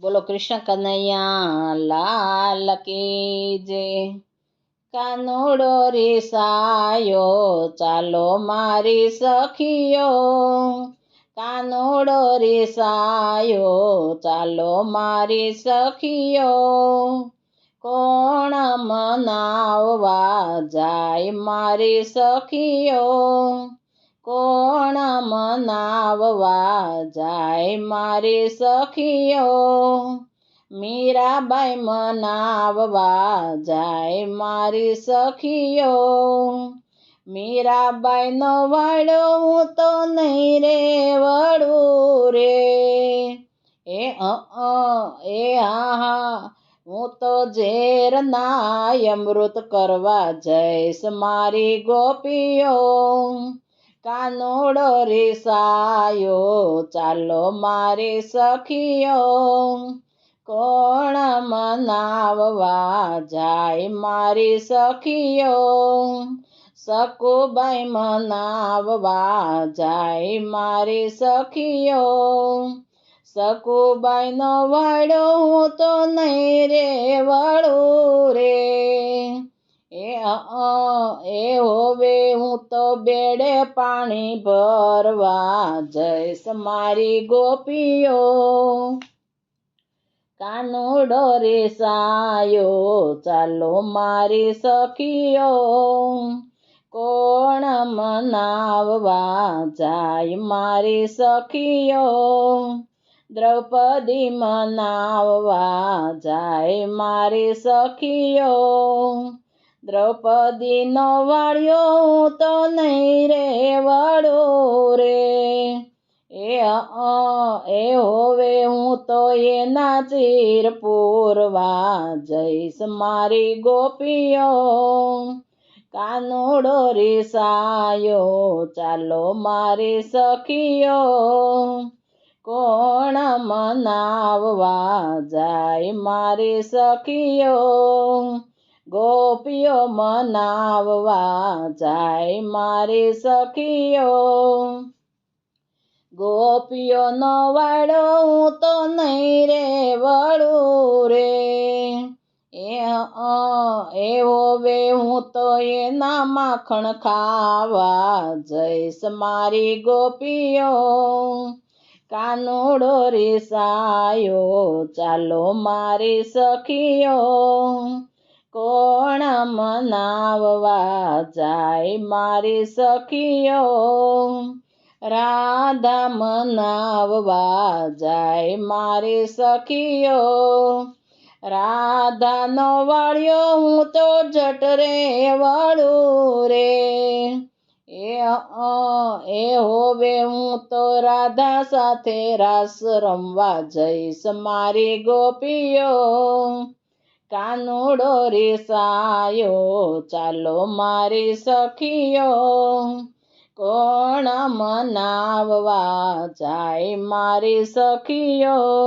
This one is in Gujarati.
બોલો, કૃષ્ણ કનૈયા, લાલ કી જે? કાનુડો રીસાયો, ચાલો મારી સખીઓ. કાનુડો રીસાયો, ચાલો મારી સખીઓ. કોણ મનાવવા જાય મારી સખીઓ? કોણ મનાવવા જાય મારી સખીઓ? મીરાબાઈ મનાવવા જાય મારી સખીઓ. મીરાબાઈ નો વાળો હું તો નહીં રે વળું રે. એ અ, એ હા હા, હું તો ઝેર નાય અમૃત કરવા જઈશ મારી ગોપીઓ. કાનોડો રીસાયો, ચાલો મારે સખીઓ. કોણ મનાવવા જાય મારી સખીઓ. સકુબાઈ મનાવવા જાય મારી સખીઓ. સકુબાઈ નો વાળો હું તો નહીં રે વળું રે. એ હોવે, હું તો બેડે પાણી ભરવા જઈશ મારી ગોપીઓ. કાનુડો રેસાયો ચાલો મારી સખીઓ. કોણ મનાવવા જાય મારી સખીઓ? દ્રૌપદી મનાવવા જાય મારી સખીઓ. દ્રૌપદી નો વાળ્યો તો નહીં રે વાળો રે. એ એ હોવે, હું તો એના ચીર પૂરવા જઈશ મારી ગોપીઓ. કાનુડો રીસાયો, ચાલો મારી સખીઓ. કોણ મનાવવા જાય મારી સખીઓ? ગોપીઓ મનાવવા જાય મારી સખીઓ. ગોપીઓ નો હું તો નહીં રે, વળું રે. એવો વે હું તો એના માખણ ખાવા જઈશ મારી ગોપીઓ. કાનુડો રીસાયો, ચાલો મારી સખીઓ. કોણ મનાવવા જાય મારી સખીઓ? રાધા મનાવવા જાય મારી સખીઓ. રાધાનો વાળ્યો હું તો જટ રે વળું રે. એ એ હોવે હું તો રાધા સાથે રાસ રમવા જઈશ મારી ગોપીઓ. કાનુડો રીસાયો ચાલો મારી સખીઓ. કોણ મનાવવા જાય મારી સખીઓ?